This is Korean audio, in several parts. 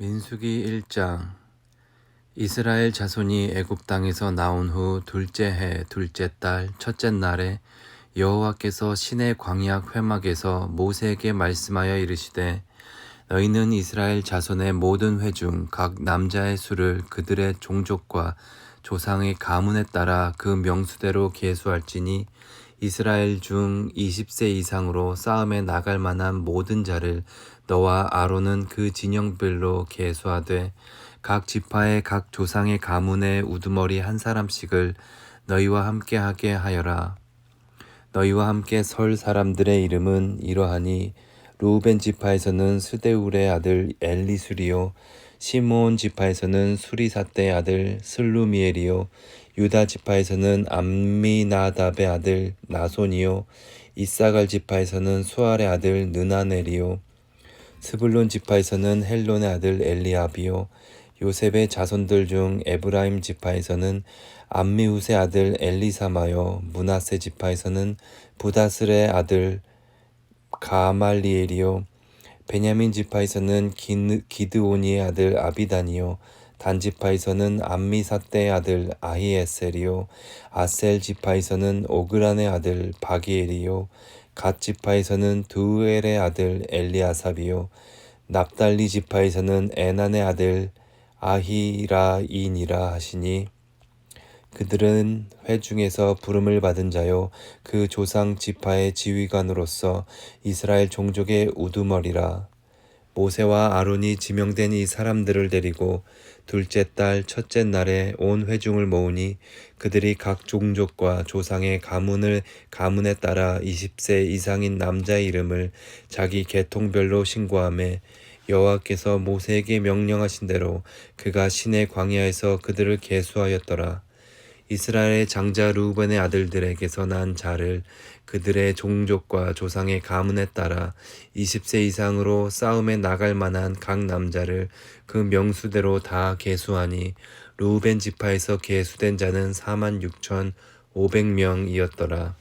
민수기 1장. 이스라엘 자손이 애굽 땅에서 나온 후 둘째 해 둘째 달 첫째 날에 여호와께서 신의 광약 회막에서 모세에게 말씀하여 이르시되 너희는 이스라엘 자손의 모든 회 중 각 남자의 수를 그들의 종족과 조상의 가문에 따라 그 명수대로 계수할지니 이스라엘 중 20세 이상으로 싸움에 나갈 만한 모든 자를 너와 아론은 그 진영별로 계수하되 각 지파의 각 조상의 가문의 우두머리 한 사람씩을 너희와 함께 하게 하여라. 너희와 함께 설 사람들의 이름은 이러하니 루벤 지파에서는 스데울의 아들 엘리수리요 시므온 지파에서는 수리사떼의 아들 슬루미엘이요 유다 지파에서는 암미나답의 아들 나손이요 이사갈 지파에서는 수알의 아들 느나넬이요 스불론 지파에서는 헬론의 아들 엘리압이요 요셉의 자손들 중 에브라임 지파에서는 암미훗의 아들 엘리사마요 문하세 지파에서는 부다슬의 아들 가말리엘이요 베냐민 지파에서는 기드오니의 아들 아비단이요 단 지파에서는 암미사떼의 아들 아히에셀이요 아셀 지파에서는 오그란의 아들 바기엘이요 갓 지파에서는 두엘의 아들 엘리아삽이요 납달리 지파에서는 에난의 아들 아히라인이라 하시니 그들은 회중에서 부름을 받은 자요 그 조상 지파의 지휘관으로서 이스라엘 종족의 우두머리라 모세와 아론이 지명된 이 사람들을 데리고 둘째 달 첫째 날에 온 회중을 모으니 그들이 각 종족과 조상의 가문을 가문에 따라 20세 이상인 남자의 이름을 자기 계통별로 신고함에 여호와께서 모세에게 명령하신 대로 그가 신의 광야에서 그들을 계수하였더라. 이스라엘의 장자 루벤의 아들들에게서 난 자를 그들의 종족과 조상의 가문에 따라 20세 이상으로 싸움에 나갈 만한 각 남자를 그 명수대로 다 계수하니 루벤 지파에서 계수된 자는 4만 6천 5백명이었더라.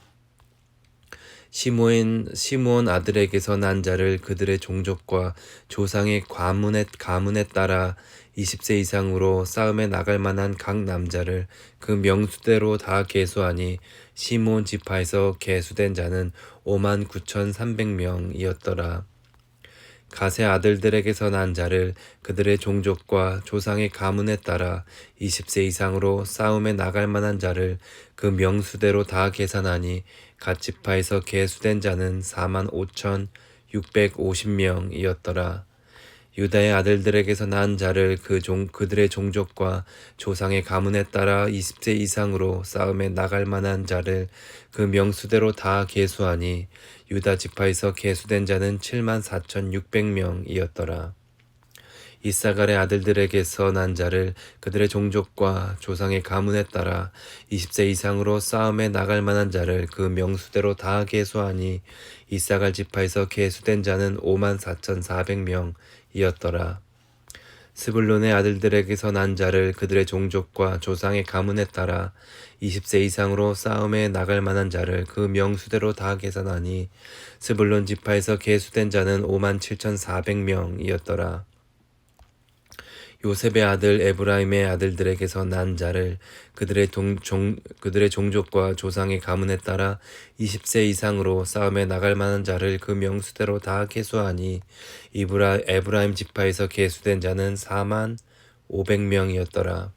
시므온 시므온 아들에게서 난 자를 그들의 종족과 조상의 가문에 가문에 따라 20세 이상으로 싸움에 나갈 만한 각 남자를 그 명수대로 다 계수하니 시몬 지파에서 계수된 자는 5만 9천3백명이었더라. 가세 아들들에게서 난 자를 그들의 종족과 조상의 가문에 따라 20세 이상으로 싸움에 나갈 만한 자를 그 명수대로 다 계산하니 갓 지파에서 계수된 자는 4만 5천 650명이었더라. 유다의 아들들에게서 난 자를 그 종, 그들의 종족과 조상의 가문에 따라 20세 이상으로 싸움에 나갈 만한 자를 그 명수대로 다 계수하니 유다 지파에서 계수된 자는 7만 4천 6백명이었더라. 이사갈의 아들들에게서 난 자를 그들의 종족과 조상의 가문에 따라 20세 이상으로 싸움에 나갈 만한 자를 그 명수대로 다 계수하니 이사갈 지파에서 계수된 자는 5만 4천 4백명이었더라. 스불론의 아들들에게서 난 자를 그들의 종족과 조상의 가문에 따라 20세 이상으로 싸움에 나갈 만한 자를 그 명수대로 다 계산하니 스불론 지파에서 계수된 자는 5만 7천 4백명이었더라. 요셉의 아들 에브라임의 아들들에게서 난 자를 그들의 동, 종, 그들의 종족과 조상의 가문에 따라 20세 이상으로 싸움에 나갈 만한 자를 그 명수대로 다 계수하니 이브라 에브라임 지파에서 계수된 자는 4만 500명이었더라.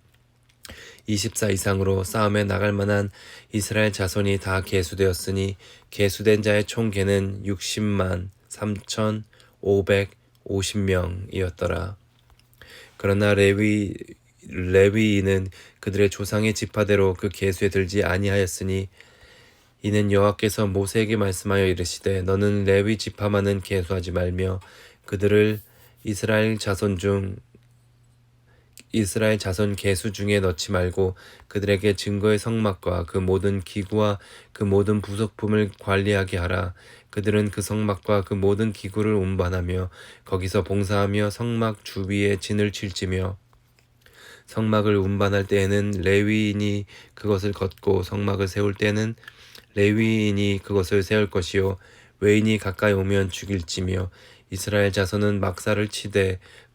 24 이상으로 싸움에 나갈 만한 이스라엘 자손이 다 계수되었으니 계수된 자의 총 계는 60만 3,550명이었더라. 그러나 레위 레위인은 그들의 조상의 지파대로 그 계수에 들지 아니하였으니 이는 여호와께서 모세에게 말씀하여 이르시되 너는 레위 지파만은 계수하지 말며 그들을 이스라엘 자손 중 이스라엘 자손 계수 중에 넣지 말고 그들에게 증거의 성막과 그 모든 기구와 그 모든 부속품을 관리하게 하라. 그들은 그 성막과 그 모든 기구를 운반하며 거기서 봉사하며 성막 주위에 진을 칠지며 성막을 운반할 때에는 레위인이 그것을 걷고 성막을 세울 때는 레위인이 그것을 세울 것이요 외인이 가까이 오면 죽일지며 이스라엘 자손은 막사를 치되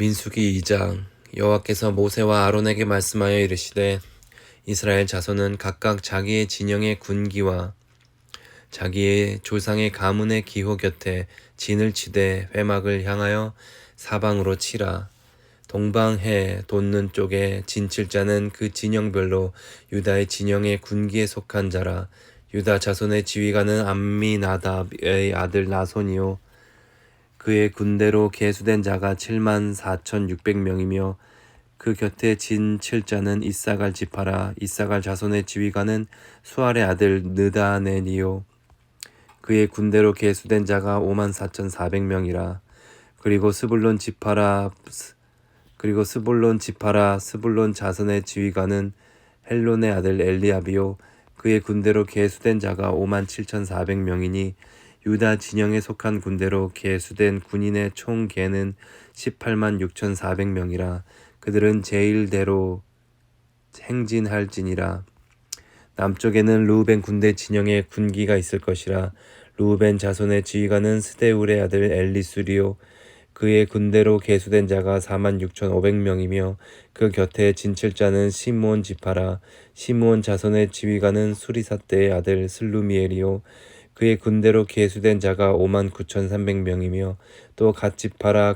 민수기 2장 여호와께서 모세와 아론에게 말씀하여 이르시되 이스라엘 자손은 각각 자기의 진영의 군기와 자기의 조상의 가문의 기호 곁에 진을 치되 회막을 향하여 사방으로 치라. 동방해 돋는 쪽에 진칠자는 그 진영별로 유다의 진영의 군기에 속한 자라. 유다 자손의 지휘관은 암미나답의 아들 나손이요. 그의 군대로 계수된 자가 7만 4,600명이며 그 곁에 진 칠자는 이사갈 지파라. 이사갈 자손의 지휘관은 수알의 아들 느다네니요. 그의 군대로 계수된 자가 5만 4,400명이라. 그리고 스불론 지파라 그리고 스불론 지파라 스불론 자손의 지휘관은 헬론의 아들 엘리아비요 그의 군대로 계수된 자가 5만 7,400명이니 유다 진영에 속한 군대로 계수된 군인의 총 계는 18만 6,400명이라 그들은 제일대로 행진할지니라. 남쪽에는 루벤 군대 진영에 군기가 있을 것이라 루벤 자손의 지휘관은 스데울의 아들 엘리수리오 그의 군대로 계수된 자가 4만 6,500명이며 그 곁에 진칠자는 시므온 지파라. 시므온 자손의 지휘관은 수리사떼의 아들 슬루미엘이요 그의 군대로 계수된 자가 5만 9,300명이며 또 갓지파라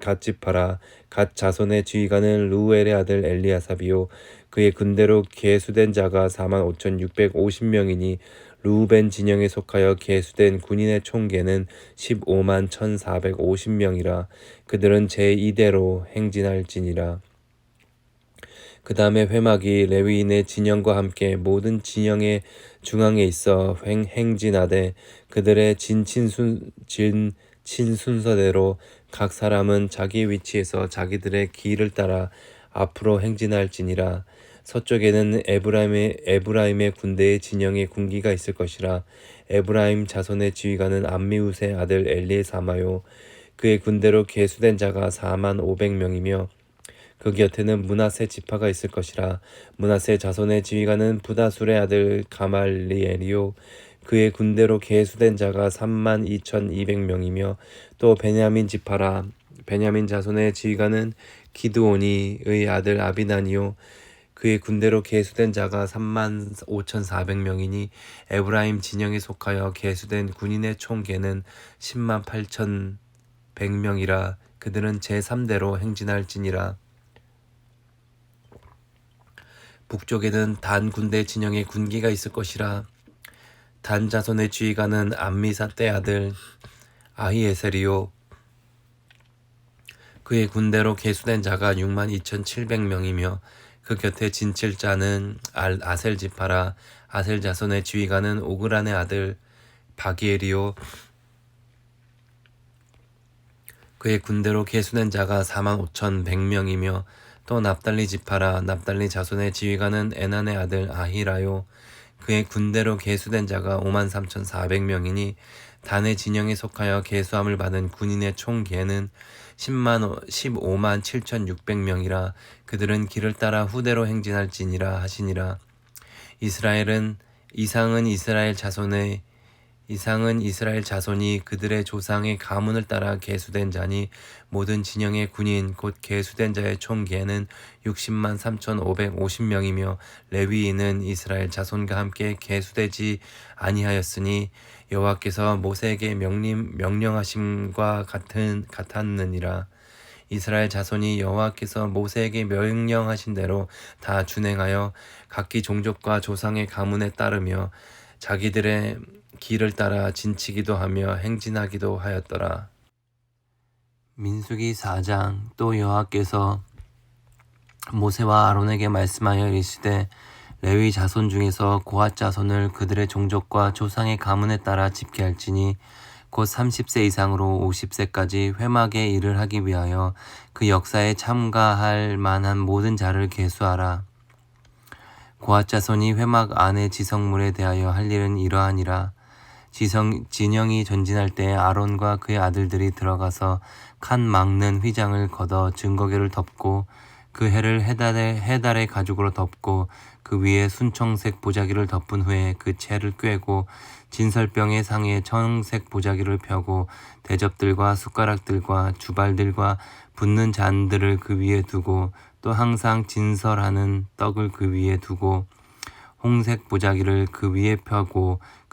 갓지파라 갓 자손의 지휘관은 루엘의 아들 엘리아삽이요 그의 군대로 계수된 자가 4만 5,650명이니 루벤 진영에 속하여 계수된 군인의 총계는 15만 1,450명이라 그들은 제2대로 행진할지니라. 그 다음에 회막이 레위인의 진영과 함께 모든 진영의 중앙에 있어 행, 행진하되 그들의 진친순 진 친순서대로 각 사람은 자기 위치에서 자기들의 길을 따라 앞으로 행진할지니라. 서쪽에는 에브라임의 에브라임의 군대의 진영에 군기가 있을 것이라. 에브라임 자손의 지휘관은 암미우스의 아들 엘리에사마요. 그의 군대로 계수된 자가 4만 500명이며 그 곁에는 문하세 지파가 있을 것이라 문하세 자손의 지휘관은 부다술의 아들 가말리엘이요. 그의 군대로 계수된 자가 3만 2,200명이며 또 베냐민 지파라. 베냐민 자손의 지휘관은 기드오니의 아들 아비나니요. 그의 군대로 계수된 자가 3만 5,400명이니 에브라임 진영에 속하여 계수된 군인의 총계는 10만 8,100명이라 그들은 제3대로 행진할지니라. 북쪽에는 단 군대 진영에 군기가 있을 것이라 단 자손의 지휘관은 암미사 때 아들 아히에셀이요. 그의 군대로 계수된 자가 6만 2,700명이며 그 곁에 진칠자는 알 아셀 지파라. 아셀 자손의 지휘관은 오그란의 아들 바기엘이요. 그의 군대로 계수된 자가 4만 5,100명이며 또 납달리 지파라 납달리 자손의 지휘관은 에난의 아들 아히라요. 그의 군대로 계수된 자가 5만 3,400명이니 단의 진영에 속하여 계수함을 받은 군인의 총 계는 10만 15만 7,600명이라 그들은 길을 따라 후대로 행진할지니라 하시니라. 이스라엘은 이상은 이스라엘 자손의 이상은 이스라엘 자손이 그들의 조상의 가문을 따라 계수된 자니 모든 진영의 군인 곧 계수된 자의 총 계는 60만 3,550명이며 레위인은 이스라엘 자손과 함께 계수되지 아니하였으니 여호와께서 모세에게 명림 명령하심과 같은 같았느니라. 이스라엘 자손이 여호와께서 모세에게 명령하신 대로 다 준행하여 각기 종족과 조상의 가문에 따르며 자기들의 길을 따라 진치기도 하며 행진하기도 하였더라. 민수기 4장 또 여호와께서 모세와 아론에게 말씀하여 이르시되 레위 자손 중에서 고핫 자손을 그들의 종족과 조상의 가문에 따라 집계할지니 곧 30세 이상으로 50세까지 회막의 일을 하기 위하여 그 역사에 참가할 만한 모든 자를 계수하라. 고핫 자손이 회막 안의 지성물에 대하여 할 일은 이러하니라. 지성, 진영이 전진할 때 아론과 그의 아들들이 들어가서 칸 막는 휘장을 걷어 증거계를 덮고 그 해를 해달의, 해달의 가죽으로 덮고 그 위에 순청색 보자기를 덮은 후에 그 채를 꿰고 진설병의 상에 청색 보자기를 펴고 대접들과 숟가락들과 주발들과 붓는 잔들을 그 위에 두고 또 항상 진설하는 떡을 그 위에 두고 홍색 보자기를 그 위에 펴고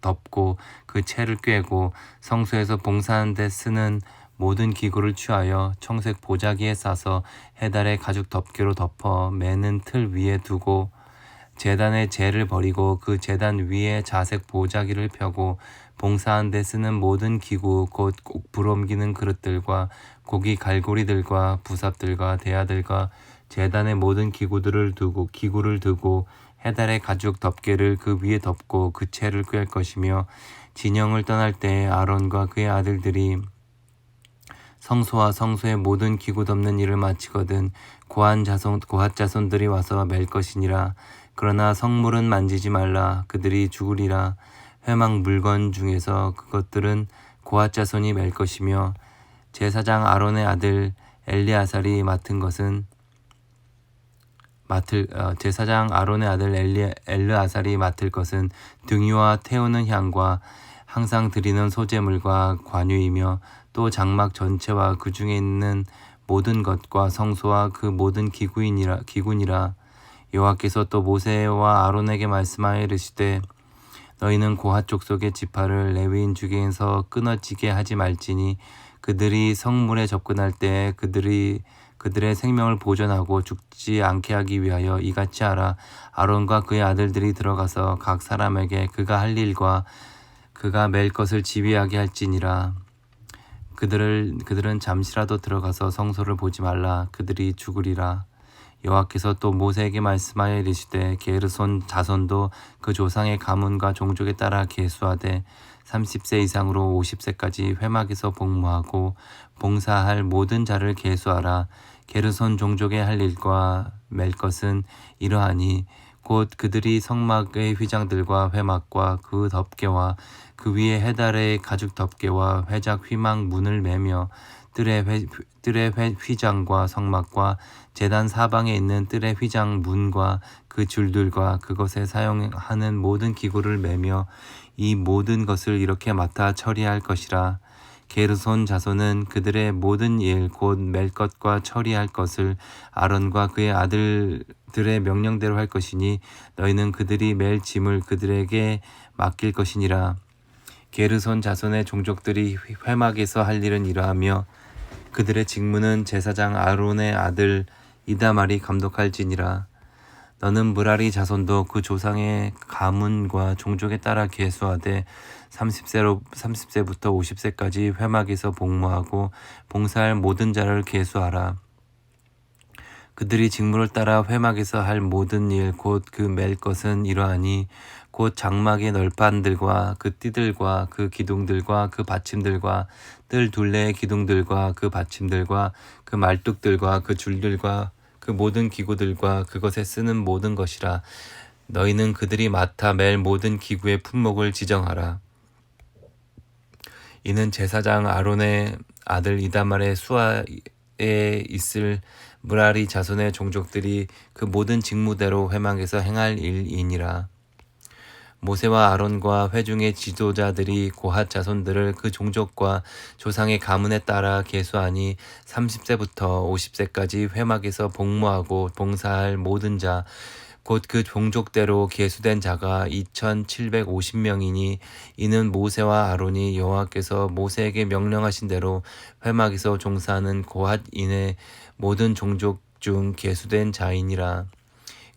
덮고 그 채를 꿰고 성소에서 봉사하는 데 쓰는 모든 기구를 취하여 청색 보자기에 싸서 해달의 가죽 덮개로 덮어 매는 틀 위에 두고 재단의 재를 버리고 그 재단 위에 자색 보자기를 펴고 봉사한 데 쓰는 모든 기구 곧 불옮기는 그릇들과 고기 갈고리들과 부삽들과 대야들과 재단의 모든 기구들을 두고 기구를 두고 해달의 가죽 덮개를 그 위에 덮고 그 채를 꿰 것이며 진영을 떠날 때 아론과 그의 아들들이 성소와 성소의 모든 기구 덮는 일을 마치거든 고한 자손 고핫 자손들이 와서 맬 것이니라. 그러나 성물은 만지지 말라. 그들이 죽으리라. 회막 물건 중에서 그것들은 고핫 자손이 맬 것이며 제사장 아론의 아들 엘리아살이 맡은 것은 맡을 어, 제사장 아론의 아들 엘리, 엘르아살이 맡을 것은 등유와 태우는 향과 항상 드리는 소재물과 관유이며 또 장막 전체와 그 중에 있는 모든 것과 성소와 그 모든 기구인이라 기군이라. 여호와께서 또 모세와 아론에게 말씀하여 이르시되 너희는 고핫 족속의 지파를 레위인 중에서 끊어지게 하지 말지니 그들이 성물에 접근할 때 그들이 그들의 생명을 보존하고 죽지 않게 하기 위하여 이같이 하라. 아론과 그의 아들들이 들어가서 각 사람에게 그가 할 일과 그가 맬 것을 지휘하게 할지니라. 그들을 그들은 잠시라도 들어가서 성소를 보지 말라. 그들이 죽으리라. 여호와께서 또 모세에게 말씀하여 이르시되 게르손 자손도 그 조상의 가문과 종족에 따라 계수하되 30세 이상으로 50세까지 회막에서 복무하고 봉사할 모든 자를 계수하라. 게르손 종족의 할 일과 맬 것은 이러하니 곧 그들이 성막의 휘장들과 회막과 그 덮개와 그 위에 해달의 가죽 덮개와 회작 휘망 문을 매며 뜰의, 회, 뜰의 회, 휘장과 성막과 재단 사방에 있는 뜰의 휘장 문과 그 줄들과 그것에 사용하는 모든 기구를 매며 이 모든 것을 이렇게 맡아 처리할 것이라. 게르손 자손은 그들의 모든 일 곧 멜 것과 처리할 것을 아론과 그의 아들들의 명령대로 할 것이니 너희는 그들이 멜 짐을 그들에게 맡길 것이니라. 게르손 자손의 종족들이 회막에서 할 일은 이러하며 그들의 직무는 제사장 아론의 아들 이다말이 감독할지니라 너는 무라리 자손도 그 조상의 가문과 종족에 따라 계수하되 30세로 30세부터 50세까지 회막에서 복무하고 봉사할 모든 자를 계수하라. 그들이 직무를 따라 회막에서 할 모든 일 곧그맬 것은 이러하니 곧 장막의 널판들과 그 띠들과 그 기둥들과 그 받침들과 뜰 둘레의 기둥들과 그 받침들과 그 말뚝들과 그 줄들과 그 모든 기구들과 그것에 쓰는 모든 것이라 너희는 그들이 맡아 맬 모든 기구의 품목을 지정하라 이는 제사장 아론의 아들 이다말의 수하에 있을 무라리 자손의 종족들이 그 모든 직무대로 회막에서 행할 일이니라. 모세와 아론과 회중의 지도자들이 고핫 자손들을 그 종족과 조상의 가문에 따라 계수하니 30세부터 50세까지 회막에서 복무하고 봉사할 모든 자 곧 그 종족대로 계수된 자가 2750명이니 이는 모세와 아론이 여호와께서 모세에게 명령하신 대로 회막에서 종사하는 고핫인의 모든 종족 중 계수된 자이니라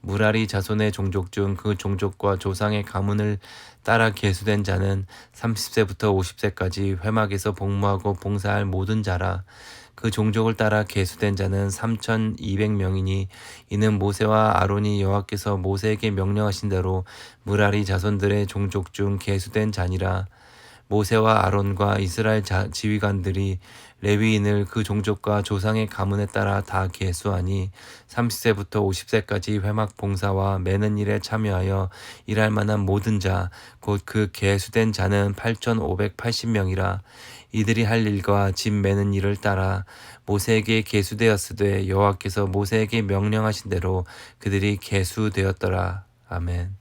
무라리 자손의 종족 중 그 종족과 조상의 가문을 따라 계수된 자는 30세부터 50세까지 회막에서 복무하고 봉사할 모든 자라. 그 종족을 따라 계수된 자는 3,200명이니 이는 모세와 아론이 여호와께서 모세에게 명령하신 대로 무라리 자손들의 종족 중 계수된 자니라 모세와 아론과 이스라엘 자, 지휘관들이 레위인을 그 종족과 조상의 가문에 따라 다 계수하니 30세부터 50세까지 회막 봉사와 매는 일에 참여하여 일할 만한 모든 자 곧 그 계수된 자는 8,580명이라 이들이 할 일과 집 매는 일을 따라 모세에게 계수되었으되 여호와께서 모세에게 명령하신 대로 그들이 계수되었더라 아멘.